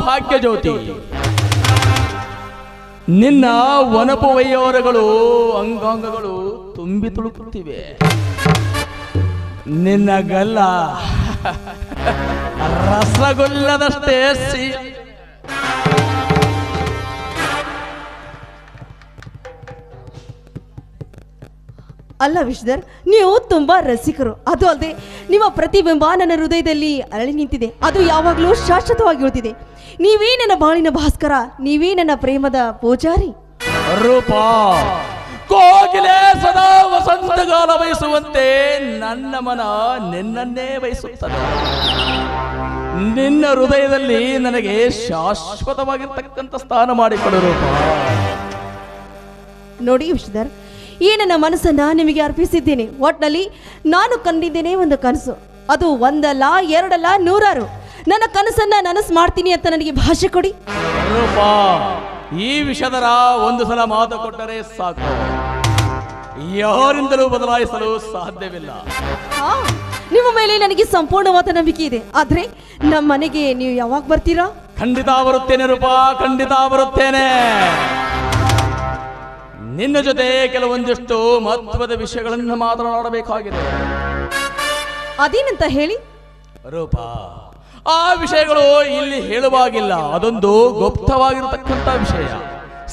ಭಾಗ್ಯ ಜ್ಯೋತಿ ನಿನ್ನ ಒನಪು ಅಂಗಾಂಗಗಳು ತುಂಬಿ ತುಳುಕುತ್ತಿವೆ. ನಿನ್ನ ಗಲ್ಲ ರಸಗುಲ್ಲದಷ್ಟೇ ಸಿ ಅಲ್ಲ ವಿಷ್ಧರ್ ನೀವು ತುಂಬಾ ರಸಿಕರು. ಅದು ಅಲ್ಲದೆ ನಿಮ್ಮ ಪ್ರತಿಬಿಂಬ ನನ್ನ ಹೃದಯದಲ್ಲಿ ಅರಳಿ ನಿಂತಿದೆ. ಅದು ಯಾವಾಗಲೂ ಶಾಶ್ವತವಾಗಿ ಉಳಿದಿದೆ. ನೀವೇ ನನ್ನ ಬಾಳಿನ ಭಾಸ್ಕರ ನೀವೇ ನನ್ನ ಪ್ರೇಮದ ಪೂಜಾರಿ. ರೂಪಾ ಕೋಗಿಲೆ ಸದಾ ವಸಂತಗಾಲ ಬಯಸುವಂತೆ ನನ್ನ ಮನ ನಿನ್ನನ್ನೇ ಬಯಸುತ್ತದೆ. ನಿನ್ನ ಹೃದಯದಲ್ಲಿ ನನಗೆ ಶಾಶ್ವತವಾಗಿರ್ತಕ್ಕಂಥ ಸ್ಥಾನ ಮಾಡಿಕೊಡು ರೂಪ. ನೋಡಿ ವಿಶ್ಧರ್ ಈ ನನ್ನ ಮನಸ್ಸನ್ನು ನಿಮಗೆ ಅರ್ಪಿಸಿದ್ದೀನಿ. ಒಟ್ನಲ್ಲಿ ನಾನು ಕಂಡಿದ್ದೇನೆ ಒಂದು ಕನಸು. ಅದು ಒಂದಲ್ಲ ಎರಡಲ್ಲ ನೂರಾರು. ನನ್ನ ಕನಸನ್ನ ನನಸು ಮಾಡ್ತೀನಿ ಅಂತ ನನಗೆ ಭಾಷೆ ಕೊಡಿ. ರೂಪ ಈ ವಿಷಯದರ ಒಂದು ಸಲ ಮಾತು ಕೊಟ್ಟರೆ ಸಾಕು. ಯಾರಿಂದಲೂ ಬದಲಾಯಿಸಲು ಸಾಧ್ಯವಿಲ್ಲ. ಹಾ, ನಿಮ್ಮ ಮೇಲೆ ನನಗೆ ಸಂಪೂರ್ಣವಾದ ನಂಬಿಕೆ ಇದೆ. ಆದ್ರೆ ನಮ್ಮ ಮನೆಗೆ ನೀವು ಯಾವಾಗ ಬರ್ತೀರಾ? ಖಂಡಿತ ಬರುತ್ತೇನೆ ರೂಪಾ ಖಂಡಿತ ಬರುತ್ತೇನೆ. ನಿನ್ನ ಜೊತೆ ಕೆಲವೊಂದಿಷ್ಟು ಮಹತ್ವದ ವಿಷಯಗಳನ್ನು ಮಾತನಾಡಬೇಕಾಗಿದೆ. ಅದೇನಂತ ಹೇಳಿ? ರೂಪ ಆ ವಿಷಯಗಳು ಇಲ್ಲಿ ಹೇಳುವಾಗಿಲ್ಲ. ಅದೊಂದು ಗುಪ್ತವಾಗಿರತಕ್ಕಂತ ವಿಷಯ.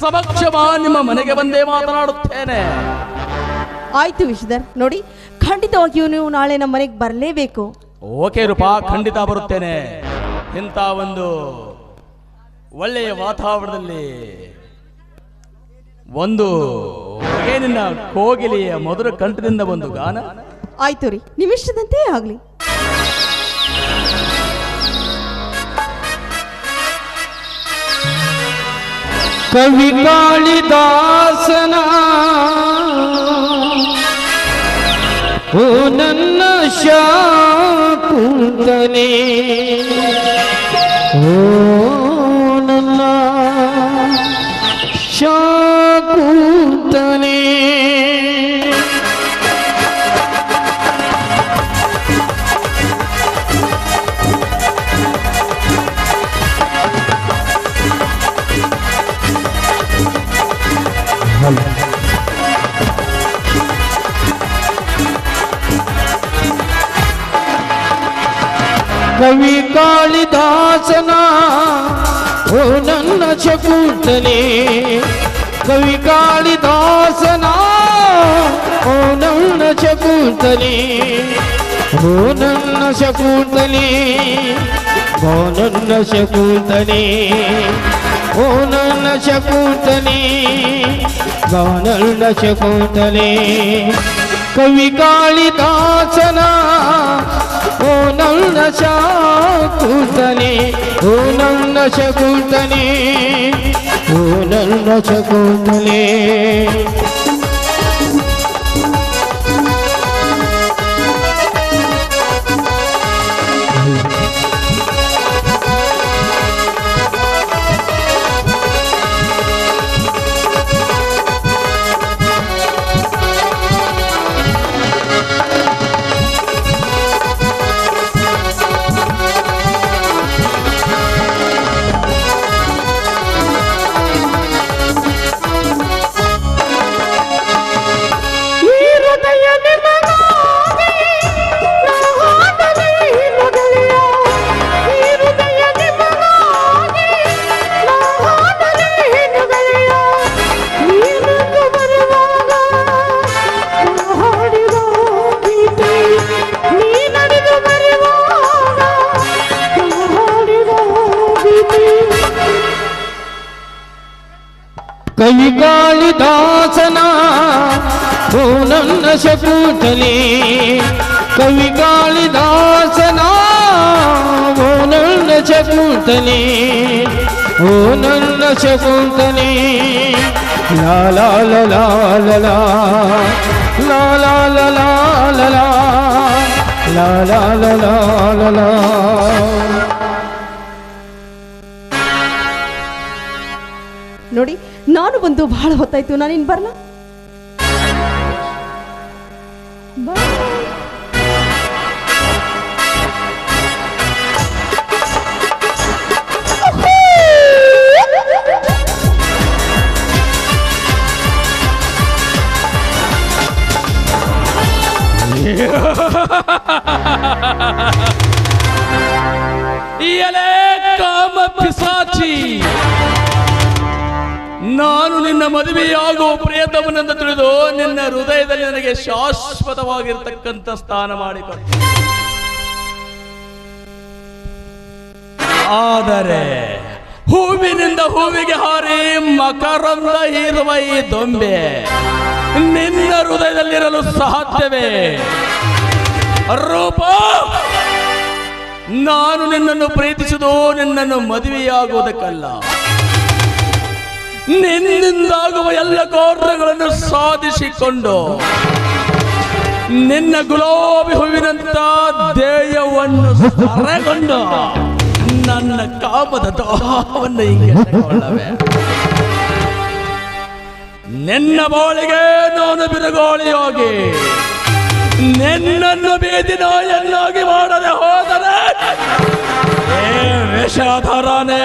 ಸಮಕ್ಷಮ ನಿಮ್ಮ ಮನೆಗೆ ಬಂದೇ ಮಾತನಾಡುತ್ತೇನೆ. ಆಯ್ತು ವಿಷಧರ್ ನೋಡಿ ಖಂಡಿತವಾಗಿಯೂ ನೀವು ನಾಳೆ ನಮ್ಮ ಮನೆಗೆ ಬರಲೇಬೇಕು. ಓಕೆ ರೂಪ ಖಂಡಿತ ಬರುತ್ತೇನೆ. ಇಂಥ ಒಂದು ಒಳ್ಳೆಯ ವಾತಾವರಣದಲ್ಲಿ ಒಂದು ಏನಿನ ಕೋಗಿಲೆಯ ಮಧುರ ಕಂಠದಿಂದ ಒಂದು ಗಾನ? ಆಯ್ತು ರೀ ನಿಮಿಷದಂತೆ ಆಗ್ಲಿ. ಕವಿ ಕಾಳಿದಾಸನ ಓ ನನ್ನ ಶಾಕುಂತನೇ ಓ కవి కాళిదాసన? ఓ నన్న చకూటనే కవి కాళిదాసన? ఓ నన్న చకూటనే ఓ నన్న చకూటనే ఓ నన్న చకూటనే ఓ నన్న చకూటనే ఓ నన్న చకూటనే కవి కాళిదాసన? ఓనం నశాకుతని ఓనం నశకుతని ఓనం నశకుతనే ಕಾಳಿದಾಸನ ಓ ನನ್ನ ಶಕೂಟಲಿ ಕವಿ ಕಾಳಿದಾಸನ ಓ ನನ್ನ ಶಕೂಟಲಿ ಓ ನನ್ನ ಶಕೂಟಲಿ ಲಾಲ ಲಾಲ ಲಾಲ ಲಾಲ ಲಾಲ ನೋಡಿ ನಾನು ಬಂದು ಬಹಳ ಹೊತ್ತಾಯ್ತು. ನಾನು ಇನ್ ನಾನು ನಿನ್ನ ಮದುವೆಯಾಗುವ ಪ್ರಿಯತಮನೆಂದು ತಿಳಿದು ನಿನ್ನ ಹೃದಯದಲ್ಲಿ ನನಗೆ ಶಾಶ್ವತವಾಗಿರ್ತಕ್ಕಂಥ ಸ್ಥಾನ ಮಾಡಿಕೊಟ್ಟೆ. ಆದರೆ ಹೂವಿನಿಂದ ಹೂವಿಗೆ ಹಾರಿ ಮಕರಂದ ಇರುವ ಈ ದೊಂಬೆ ನಿನ್ನ ಹೃದಯದಲ್ಲಿರಲು ಸಾಧ್ಯವೇ? ರೂಪ, ನಾನು ನಿನ್ನನ್ನು ಪ್ರೀತಿಸುವುದು ನಿನ್ನನ್ನು ಮದುವೆಯಾಗುವುದಕ್ಕಲ್ಲ. ನಿನ್ನಿಂದಾಗುವ ಎಲ್ಲ ಕಾರ್ಯಗಳನ್ನು ಸಾಧಿಸಿಕೊಂಡು ನಿನ್ನ ಗುಲಾಬಿ ಹೂವಿನಂತ ಧ್ಯೇಯವನ್ನು ಸರಗೊಂಡು ನನ್ನ ಕಾಮದ ದಾಹವನ್ನು ಹಿಂಗೆ ನಿನ್ನ ಬಾಳಿಗೆ ನಾನು ಬಿರುಗಾಳಿಯಾಗಿ ನಿನ್ನನ್ನು ಬೀದಿ ನಾಯನ್ನಾಗಿ ಮಾಡದೆ ಹೋದರೆ ಏ ವಿಷಧರನೇ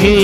है